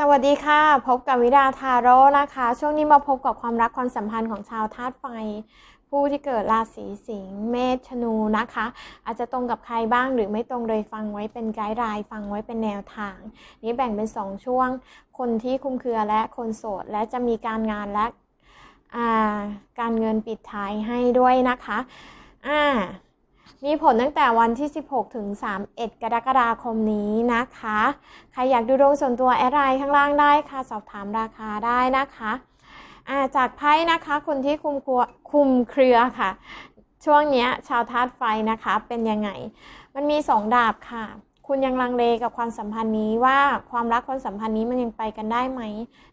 สวัสดีค่ะ พบกับวิดาทาโร่นะคะ ช่วงนี้มาพบกับความรักความสัมพันธ์ของชาวธาตุไฟ ผู้ที่เกิดราศีสิงห์เมษธนูนะคะ อาจจะตรงกับใครบ้างหรือไม่ตรงเลยฟังไว้เป็นไกด์ไลน์ฟังไว้เป็นแนวทาง นี้แบ่งเป็น 2 ช่วง คนที่คุมเครือและคนโสด และจะมีการงานและาการเงินปิดท้ายให้ด้วยนะคะอ่า มีผลตั้งแต่วันที่ 16 ถึง 31 กรกฎาคมนี้นะคะ ใครอยากดูดวงส่วนตัวแอดไลน์ข้างล่างได้ค่ะ สอบถามราคาได้นะคะาจากไพ่นะคะ คนที่คุมครัวคุมเครือค่ะ ช่วงนี้ชาวธาตุไฟนะคะเป็นยังไง มันมี2ดาบค่ะ คุณยังลังเลกับความสัมพันธ์นี้ว่าความรักความสัมพันธ์นี้มันยังไปกันได้ไหม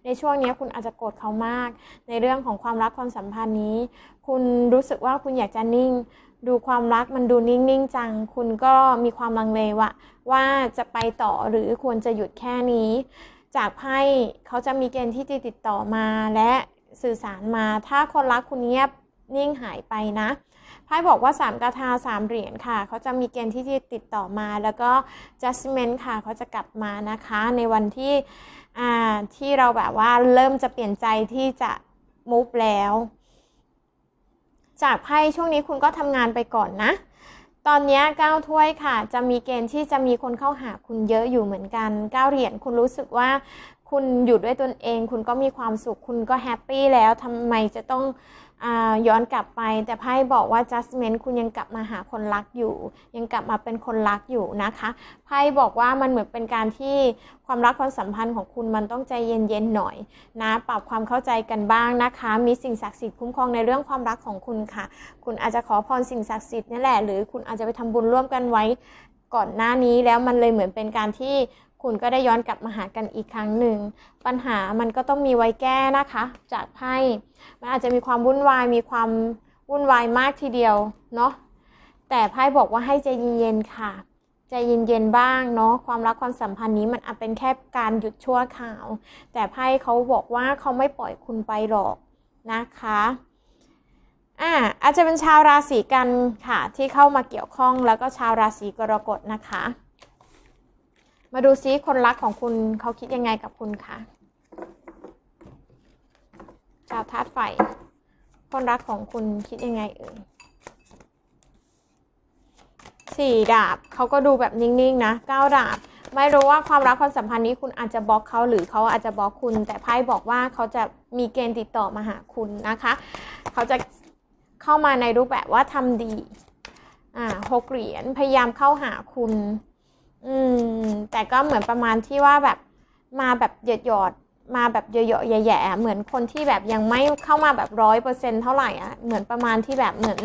ในช่วงนี้คุณอาจจะโกรธเขามาก ในเรื่องของความรักความสัมพันธ์นี้ คุณรู้สึกว่าคุณอยากจะนิ่ง ดูความรักมันดูนิ่งๆจัง คุณก็มีความลังเลว่าว่าจะไปต่อหรือควรจะหยุดแค่นี้ จากไพ่เขาจะมีเกณฑ์ที่จะติดต่อมาและสื่อสารมา ถ้าคนรักคุณเงียบนิ่งหายไปนะไพ่บอกว่า 3กาทา3เหรียญค่ะ เขาจะมีเกณฑ์ที่จะติดต่อมา แล้วก็ judgment ค่ะ เขาจะกลับมานะคะ ในวันที่อ่าที่เราแบบว่าเริ่มจะเปลี่ยนใจที่จะ move แล้ว จากไพ่ช่วงนี้คุณก็ทำงานไปก่อนนะ ตอนนี้ก้าถ้วยค่ะ จะมีเกณฑ์ที่จะมีคนเข้าหาคุณเยอะอยู่เหมือนกันก้าเหรียญคุณรู้สึกว่าคุณอยู่ด้วยตนเอง คุณก็มีความสุข คุณก็แฮปปี้แล้วทำไมจะต้อง ย้อนกลับไป แต่ไพ่บอกว่า judgment คุณยังกลับมาหาคนรักอยู่ ยังกลับมาเป็นคนรักอยู่นะคะไพ่บอกว่ามันเหมือนเป็นการที่ความรักความสัมพันธ์ของคุณมันต้องใจเย็นๆหน่อยนะ ปรับความเข้าใจกันบ้างนะคะ มีสิ่งศักดิ์สิทธิ์คุ้มครองในเรื่องความรักของคุณค่ะ คุณอาจจะขอพรสิ่งศักดิ์สิทธิ์นี่แหละหรือคุณอาจจะไปทำบุญร่วมกันไว้ก่อนหน้านี้แล้วมันเลยเหมือนเป็นการที่ คุณก็ได้ย้อนกลับมาหากันอีกครั้งหนึ่ง ปัญหามันก็ต้องมีไว้แก้นะคะ จากไพ่มันอาจจะมีความวุ่นวายมีความวุ่นวายมากทีเดียวเนาะแต่ไพ่บอกว่าให้ใจเย็นๆค่ะใจเย็นๆบ้างเนาะความรักความสัมพันธ์นี้มันอาจเป็นแค่การหยุดชั่วคราว แต่ไพ่เขาบอกว่าเขาไม่ปล่อยคุณไปหรอกนะคะอ่าอาจจะเป็นชาวราศีกันค่ะที่เข้ามาเกี่ยวข้องแล้วก็ชาวราศีกรกฎนะคะ มาดูซิคนรักของคุณเขาคิดยังไงกับคุณคะชาวธาตุไฟ คนรักของคุณคิดยังไงเอ่ยสี่ดาบเขาก็ดูแบบนิ่งๆนะเก้าดาบ ไม่รู้ว่าความรักความสัมพันธ์นี้คุณอาจจะบล็อกเขาหรือเขาอาจจะบล็อกคุณ แต่ไพ่บอกว่าเขาจะมีเกณฑ์ติดต่อมาหาคุณนะคะ เขาจะเข้ามาในรูปแบบว่าทำดีอ่าหกเหรียญพยายามเข้าหาคุณ อืม แต่ก็เหมือนประมาณที่ว่าแบบมาแบบหยดหยอดมาแบบเยอะๆแย่ๆเหมือนคนที่แบบยังไม่เข้ามาแบบร้อยเปอร์เซ็นเท่าไหร่อะ เหมือนประมาณที่แบบเหมือน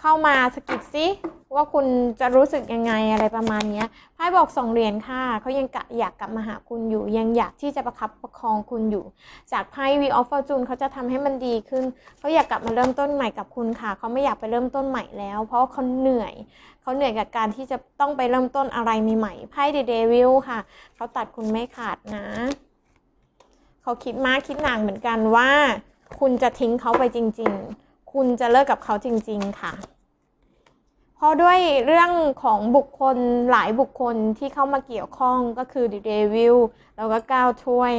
เข้ามาสกิดซิว่าคุณจะรู้สึกยังไงอะไรประมาณนี้ไพ่บอกสองเหรียญค่ะเขายังกะอยากกลับมาหาคุณอยู่ ยังอยากที่จะประคับประคองคุณอยู่ จากไพ่ V of Fortune เขาจะทำให้มันดีขึ้นเขาอยากกลับมาเริ่มต้นใหม่กับคุณค่ะเขาไม่อยากไปเริ่มต้นใหม่แล้ว เพราะเขาเหนื่อยเขาเหนื่อยกับการที่จะต้องไปเริ่มต้นอะไรใหม่ๆไพ่เดเดวิลค่ะเขาตัดคุณไม่ขาดนะเขาคิดมากคิดหนักเหมือนกันว่า คุณจะทิ้งเขาไปจริง ๆ คุณจะเลิกกับเขาจริง ๆ ค่ะ เพราะด้วยเรื่องของบุคคลหลายบุคคลที่เข้ามาเกี่ยวข้องก็คือดีเดวิลแล้วก็ก้าวถ้วย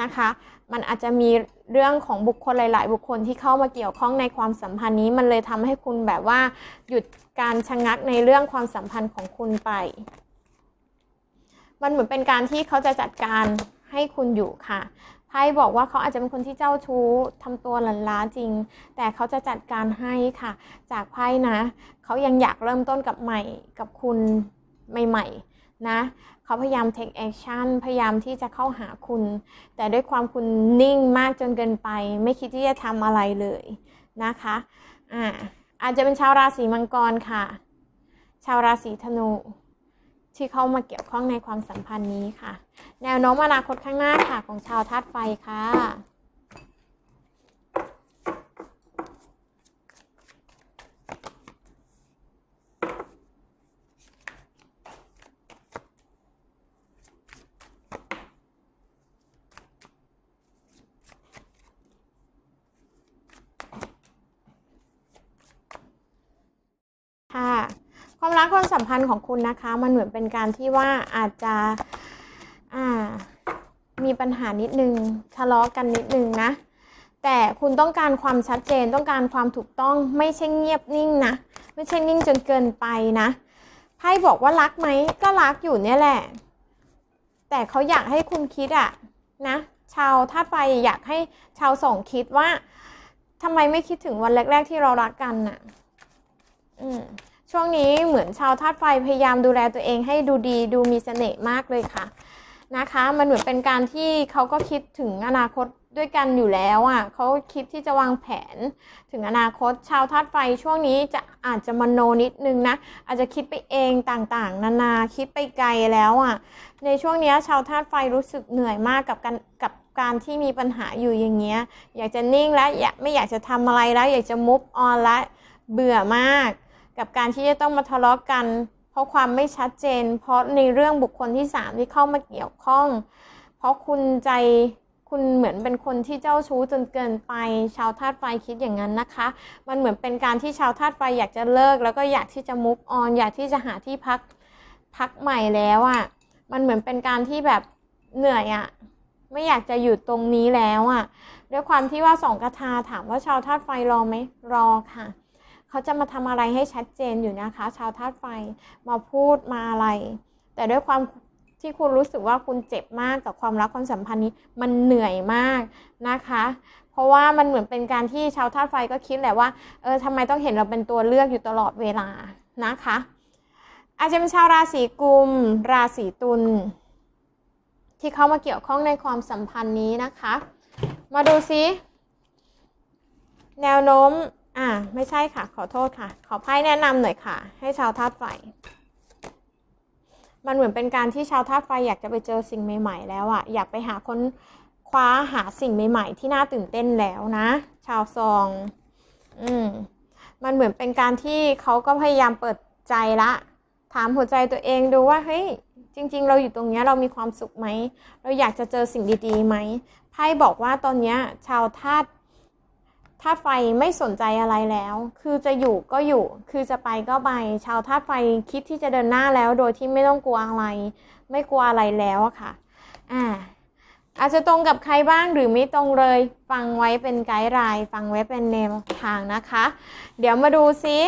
นะคะ มันอาจจะมีเรื่องของบุคคลหลาย ๆ บุคคลที่เข้ามาเกี่ยวข้องในความสัมพันธ์นี้ มันเลยทำให้คุณแบบว่าหยุดการชะงักในเรื่องความสัมพันธ์ของคุณไป มันเหมือนเป็นการที่เขาจะจัดการให้คุณอยู่ค่ะ ไพ่บอกว่าเขาอาจจะเป็นคนที่เจ้าชู้ทำตัวหลันล้าจริง แต่เขาจะจัดการให้ค่ะ จากไพ่นะ เขายังอยากเริ่มต้นกับใหม่กับคุณใหม่ๆนะเขาพยายาม take action พยายามที่จะเข้าหาคุณ แต่ด้วยความคุณนิ่งมากจนเกินไป ไม่คิดที่จะทำอะไรเลยนะคะอ่าอาจจะเป็นชาวราศีมังกรค่ะ ชาวราศีธนู ที่เข้ามาเกี่ยวข้องในความสัมพันธ์นี้ค่ะ แนวโน้มอนาคตข้างหน้าค่ะของชาวธาตุไฟค่ะค่ะ ความ รักความสัมพันธ์ของคุณนะคะ มันเหมือนเป็นการที่ว่าอาจจะอ่ามีปัญหานิดนึงทะเลาะกันนิดนึงนะ แต่คุณต้องการความชัดเจนต้องการความถูกต้องไม่ใช่เงียบนิ่งนะไม่ใช่นิ่งจนเกินไปนะไพ่บอกว่ารักไหมก็รักอยู่เนี่ยแหละ แต่เขาอยากให้คุณคิดอะนะ ชาวธาตุไฟอยากให้ชาวสองคิดว่าทำไมไม่คิดถึงวันแรก ๆ ที่เรารักกันน่ะ อืม ช่วงนี้เหมือนชาวธาตุไฟพยายามดูแลตัวเองให้ดูดีดูมีเสน่ห์มากเลยค่ะนะคะ มันเหมือนเป็นการที่เขาก็คิดถึงอนาคตด้วยกันอยู่แล้วอะเขาคิดที่จะวางแผนถึงอนาคต ชาวธาตุไฟช่วงนี้จะอาจจะมโนนิดนึงนะ อาจจะคิดไปเองต่างๆ นานาคิดไปไกลแล้วอะ ในช่วงนี้ชาวธาตุไฟรู้สึกเหนื่อยมากกับการกับการที่มีปัญหาอยู่อย่างเงี้ย อยากจะนิ่งแล้วอยากไม่อยากจะทำอะไรแล้ว อยากจะมุฟออนแล้วเบื่อมาก กับการที่จะต้องมาทะเลาะกัน เพราะความไม่ชัดเจน เพราะในเรื่องบุคคลที่สามที่เข้ามาเกี่ยวข้อง เพราะคุณใจคุณเหมือนเป็นคนที่เจ้าชู้จนเกินไป ชาวธาตุไฟคิดอย่างนั้นนะคะ มันเหมือนเป็นการที่ชาวธาตุไฟอยากจะเลิก แล้วก็อยากที่จะมุฟออนอยากที่จะหาที่พักพักใหม่แล้วอะ่ะมันเหมือนเป็นการที่แบบเหนื่อยอะ่ะไม่อยากจะอยู่ตรงนี้แล้วอะ่ะด้วยความที่ว่าสองกระทาถามว่าชาวธาตุไฟรอไหมรอค่ะ เขาจะมาทำอะไรให้ชัดเจนอยู่นะคะ ชาวธาตุไฟมาพูดมาอะไร แต่ด้วยความที่คุณรู้สึกว่าคุณเจ็บมากกับความรักความสัมพันธ์นี้มันเหนื่อยมากนะคะ เพราะว่ามันเหมือนเป็นการที่ชาวธาตุไฟก็คิดแหละว่าเออทำไมต้องเห็นเราเป็นตัวเลือกอยู่ตลอดเวลานะคะ อาจจะเป็นชาวราศีกุม ราศีตุลที่เข้ามาเกี่ยวข้องในความสัมพันธ์นี้นะคะ มาดูซิ แนวโน้ม อ่า ไม่ใช่ค่ะ ขอโทษค่ะ ขอไพ่แนะนำหน่อยค่ะ ให้ชาวธาตุไฟ มันเหมือนเป็นการที่ชาวธาตุไฟอยากจะไปเจอสิ่งใหม่ ๆ แล้วอะอยากไปหาค้นคว้าหาสิ่งใหม่ ๆ ที่น่าตื่นเต้นแล้วนะ ชาวซอง อืม มันเหมือนเป็นการที่เขาก็พยายามเปิดใจละ ถามหัวใจตัวเองดูว่าเฮ้ยจริง ๆ เราอยู่ตรงนี้เรามีความสุขไหม เราอยากจะเจอสิ่งดีๆไหมไพ่บอกว่าตอนนี้ชาวธาตุ ธาตุไฟไม่สนใจอะไรแล้ว คือจะอยู่ก็อยู่ คือจะไปก็ไป ชาวธาตุไฟคิดที่จะเดินหน้าแล้ว โดยที่ไม่ต้องกลัวอะไร ไม่กลัวอะไรแล้วอะค่ะ อ่า อาจจะตรงกับใครบ้างหรือไม่ตรงเลย ฟังไว้เป็นไกด์ไลน์ฟังไว้เป็นแนวทางนะคะ เดี๋ยวมาดูซิ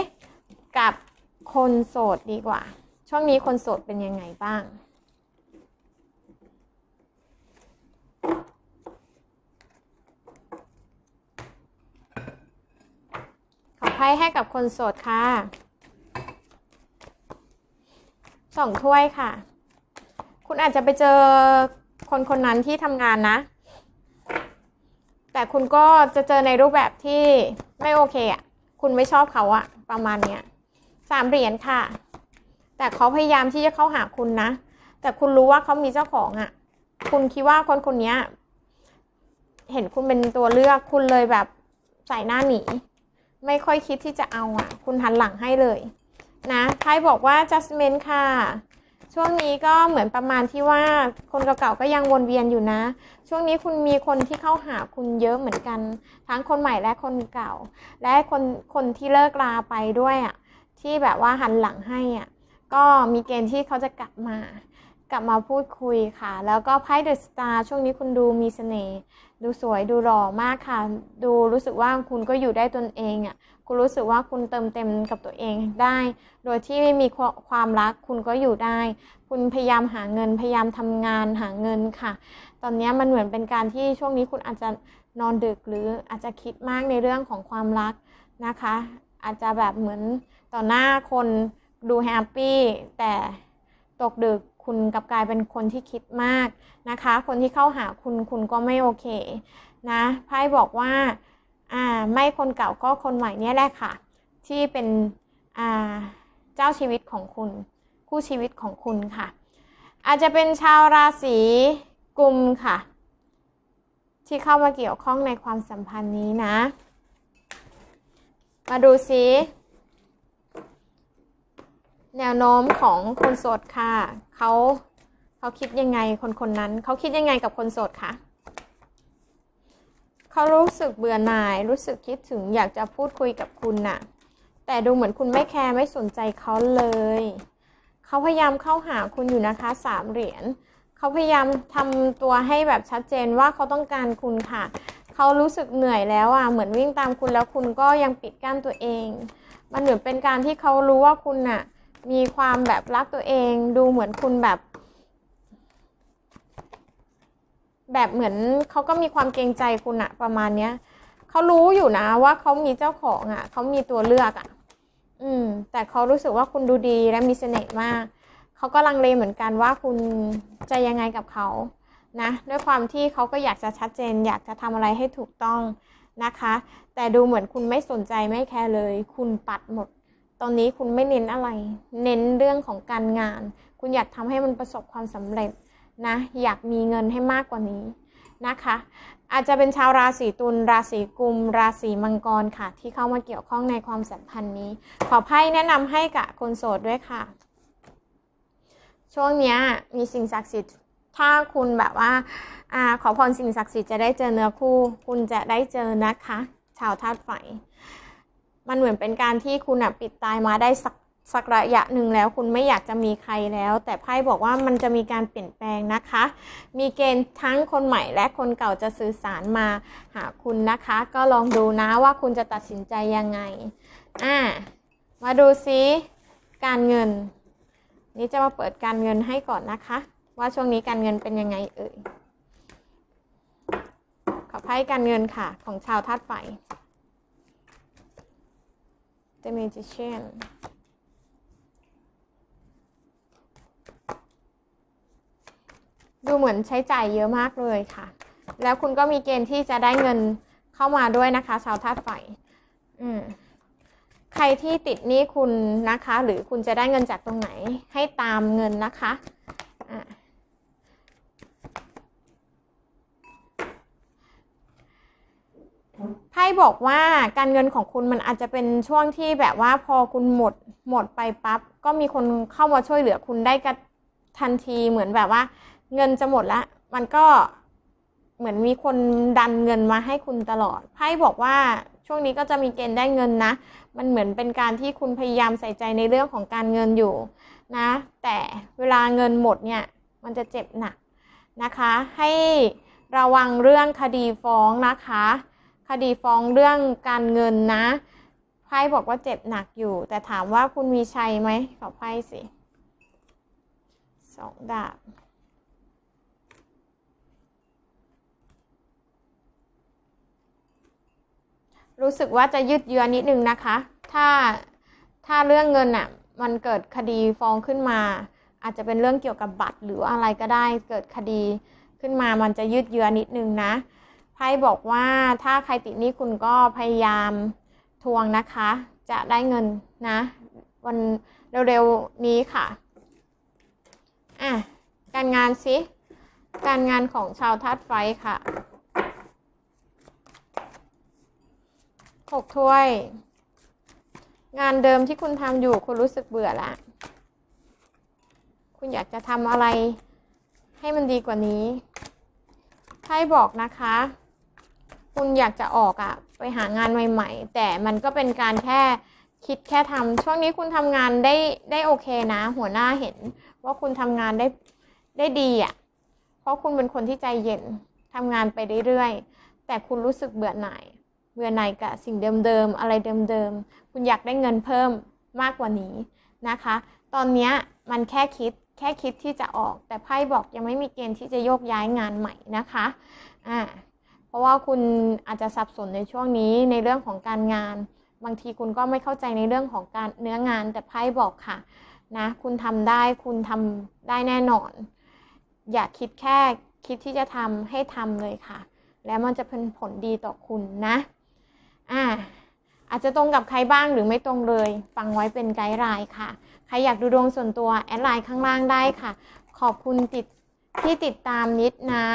กับคนโสดดีกว่า ช่วงนี้คนโสดเป็นยังไงบ้าง ขอไพ่ให้กับคนโสดค่ะสองถ้วยค่ะ คุณอาจจะไปเจอคนคนนั้นที่ทำงานนะ แต่คุณก็จะเจอในรูปแบบที่ไม่โอเคอะ่ะ คุณไม่ชอบเขาอะประมาณเนี้ยสามเหรียญค่ะ แต่เขาพยายามที่จะเข้าหาคุณนะ แต่คุณรู้ว่าเขามีเจ้าของอะ่ะ คุณคิดว่าคนคนนี้เห็นคุณเป็นตัวเลือก คุณเลยแบบใส่หน้าหนี ไม่ค่อยคิดที่จะเอาอะ คุณหันหลังให้เลย นะไพ่บอกว่า adjustment ค่ะช่วงนี้ก็เหมือนประมาณที่ว่าคนเก่าๆก็ยังวนเวียนอยู่นะ ช่วงนี้คุณมีคนที่เข้าหาคุณเยอะเหมือนกัน ทั้งคนใหม่และคนเก่า และคนคนที่เลิกลาไปด้วยอะที่แบบว่าหันหลังให้อะก็มีเกณฑ์ที่เขาจะกลับมา กลับมาพูดคุยค่ะ แล้วก็ไพ่เดอะสตาร์ช่วงนี้คุณดูมีเสน่ห์ดูสวยดูหล่อมากค่ะ ดูรู้สึกว่าคุณก็อยู่ได้ตนเองอะคุณรู้สึกว่าคุณเติมเต็มกับตัวเองได้ โดยที่ไม่มีความรักคุณก็อยู่ได้ คุณพยายามหาเงินพยายามทำงานหาเงินค่ะ ตอนนี้มันเหมือนเป็นการที่ช่วงนี้คุณอาจจะนอนดึกหรืออาจจะคิดมากในเรื่องของความรักนะคะ อาจจะแบบเหมือนต่อหน้าคนดูแฮปปี้แต่ตกดึก คุณกลับกลายเป็นคนที่คิดมากนะคะ คนที่เข้าหาคุณคุณก็ไม่โอเคนะไพ่บอกว่าอ่าไม่คนเก่าก็คนใหม่เนี่ยแหละค่ะ ที่เป็นอ่าเจ้าชีวิตของคุณ คู่ชีวิตของคุณค่ะ อาจจะเป็นชาวราศีกุมค่ะ ที่เข้ามาเกี่ยวข้องในความสัมพันธ์นี้นะ มาดูซิ แนวโน้มของคนโสดค่ะเขาเขาคิดยังไงคนคนนั้นเขาคิดยังไงกับคนโสดคะเขารู้สึกเบื่อหน่าย รู้สึกคิดถึงอยากจะพูดคุยกับคุณน่ะ แต่ดูเหมือนคุณไม่แคร์ไม่สนใจเขาเลยเขาพยายามเข้าหาคุณอยู่นะคะสามเหรียญเขาพยายามทำตัวให้แบบชัดเจนว่าเขาต้องการคุณค่ะเขารู้สึกเหนื่อยแล้วอะเหมือนวิ่งตามคุณแล้วคุณก็ยังปิดกั้นตัวเอง มันเหมือนเป็นการที่เขารู้ว่าคุณน่ะ มีความแบบรักตัวเองดูเหมือนคุณแบบ แบบเหมือนเขาก็มีความเกรงใจคุณอะประมาณเนี้ยเขารู้อยู่นะว่าเขามีเจ้าของอะเขามีตัวเลือกอะอืม แต่เขารู้สึกว่าคุณดูดีและมีเสน่ห์มากเขาก็ลังเลเหมือนกันว่าคุณจะยังไงกับเขานะด้วยความที่เขาก็อยากจะชัดเจน อยากจะทำอะไรให้ถูกต้องนะคะ แต่ดูเหมือนคุณไม่สนใจไม่แคร์เลย คุณปัดหมด ตอนนี้คุณไม่เน้นอะไร เน้นเรื่องของการงาน คุณอยากทำให้มันประสบความสำเร็จนะ อยากมีเงินให้มากกว่านี้นะคะ อาจจะเป็นชาวราศีตุล ราศีกุม ราศีมังกรค่ะ ที่เข้ามาเกี่ยวข้องในความสัมพันธ์นี้ ขอไพ่แนะนำให้กับคนโสดด้วยค่ะ ช่วงนี้มีสิ่งศักดิ์สิทธิ์ถ้าคุณแบบว่าอ่าขอพรสิ่งศักดิ์สิทธิ์จะได้เจอเนื้อคู่ คุณจะได้เจอนะคะ ชาวธาตุไฟ มันเหมือนเป็นการที่คุณอะปิดตายมาได้สักสักระยะหนึ่งแล้วคุณไม่อยากจะมีใครแล้ว แต่ไพ่บอกว่ามันจะมีการเปลี่ยนแปลงนะคะ มีเกณฑ์ทั้งคนใหม่และคนเก่าจะสื่อสารมาหาคุณนะคะ ก็ลองดูนะว่าคุณจะตัดสินใจยังไงอ่ามาดูซิการเงิน นี่จะมาเปิดการเงินให้ก่อนนะคะ ว่าช่วงนี้การเงินเป็นยังไงเอ่ยขอไพ่การเงินค่ะ ของชาวธาตุไฟ The Magician ดูเหมือนใช้จ่ายเยอะมากเลยค่ะ แล้วคุณก็มีเกณฑ์ที่จะได้เงินเข้ามาด้วยนะคะชาวธาตุไฟอืมใครที่ติดหนี้คุณนะคะ หรือคุณจะได้เงินจากตรงไหนให้ตามเงินนะคะอะ ไพ่บอกว่าการเงินของคุณมันอาจจะเป็นช่วงที่แบบว่าพอคุณหมดหมดไปปั๊บก็มีคนเข้ามาช่วยเหลือคุณได้กันทันทีเหมือนแบบว่า เงินจะหมดแล้วมันก็เหมือนมีคนดันเงินมาให้คุณตลอดไพ่บอกว่าช่วงนี้ก็จะมีเกณฑ์ได้เงินนะ มันเหมือนเป็นการที่คุณพยายามใส่ใจในเรื่องของการเงินอยู่นะ แต่เวลาเงินหมดเนี่ยมันจะเจ็บหนักนะคะ ให้ระวังเรื่องคดีฟ้องนะคะ ดีฟ้องเรื่องการเงินนะ ไพ่บอกว่าเจ็บหนักอยู่ แต่ถามว่าคุณมีชัยไหมขอไพ่สิสองดาบรู้สึกว่าจะยืดเยื้อนิดนึงนะคะ ถ้าถ้าเรื่องเงินอะ มันเกิดคดีฟ้องขึ้นมา อาจจะเป็นเรื่องเกี่ยวกับบัตรหรืออะไรก็ได้ เกิดคดีขึ้นมา มันจะยืดเยื้อนิดนึงนะ ไพ่บอกว่าถ้าใครติดหนี้คุณก็พยายามทวงนะคะ จะได้เงินนะ วันเร็วๆนี้ค่ะอะการงานสิการงานของชาวธาตุไฟค่ะหกถ้วย งานเดิมที่คุณทำอยู่คุณรู้สึกเบื่อละคุณอยากจะทำอะไรให้มันดีกว่านี้ไพ่บอกนะคะ คุณอยากจะออกอะไปหางานใหม่ ๆ แต่มันก็เป็นการแค่คิดแค่ทำช่วงนี้คุณทำงานได้ได้โอเคนะ หัวหน้าเห็น ว่าคุณทำงานได้ได้ดีอะเพราะคุณเป็นคนที่ใจเย็นทำงานไปเรื่อยๆ แต่คุณรู้สึกเบื่อหน่าย เบื่อหน่ายกับสิ่งเดิมๆ อะไรเดิมๆ คุณอยากได้เงินเพิ่มมากกว่านี้นะคะ ตอนนี้มันแค่คิดแค่คิดที่จะออก แต่ไพ่บอกยังไม่มีเกณฑ์ที่จะโยกย้ายงานใหม่นะคะ อ่า เพราะว่าคุณอาจจะสับสนในช่วงนี้ในเรื่องของการงาน บางทีคุณก็ไม่เข้าใจในเรื่องของการเนื้องาน แต่ไพ่บอกค่ะนะคุณทำได้คุณทำได้แน่นอน อย่าคิดแค่คิดที่จะทำให้ทำเลยค่ะ แล้วมันจะเป็นผลดีต่อคุณนะอ่าอาจจะตรงกับใครบ้างหรือไม่ตรงเลย ฟังไว้เป็นไกด์ไลน์ค่ะ ใครอยากดูดวงส่วนตัว แอดไลน์ข้างล่างได้ค่ะ ขอบคุณติดที่ติดตามนิดนะ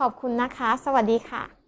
ขอบคุณนะคะ สวัสดีค่ะ